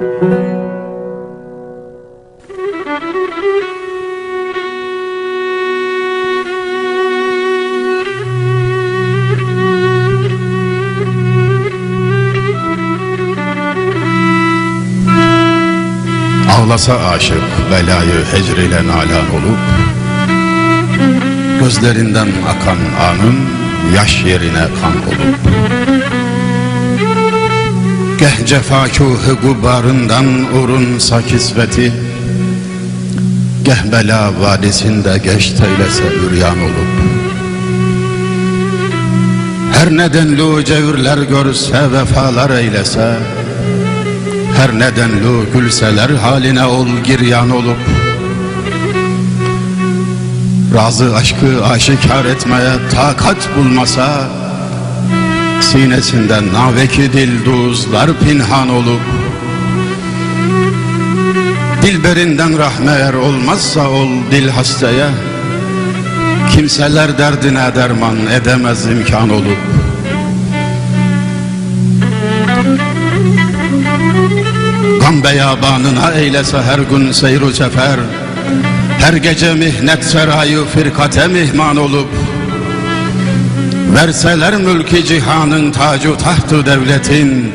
Ağlasa aşık belayı hecrile nalan olup Gözlerinden akan anın yaş yerine kan olup Geh cefakuhu gubarından urunsa kisveti Geh bela vadisinde geç teylese üryan olup. Her nedenli cevürler görse vefalar eylese her nedenli gülseler haline ol giryan olup. Razı aşkı aşikar etmeye takat bulmasa Sinesinden naveki dilduzlar pinhan olup Dilberinden rahmeyer olmazsa ol dil hastaya Kimseler derdine derman edemez imkan olup. Gam beyabanına eylese her gün seyru sefer Her gece mihnet serayı firkate mihman olup Verseler mülki cihanın tacu tahtı devletin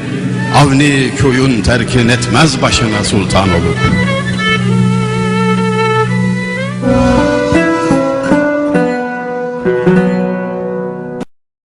Avni kuyun terkin etmez başına sultan olup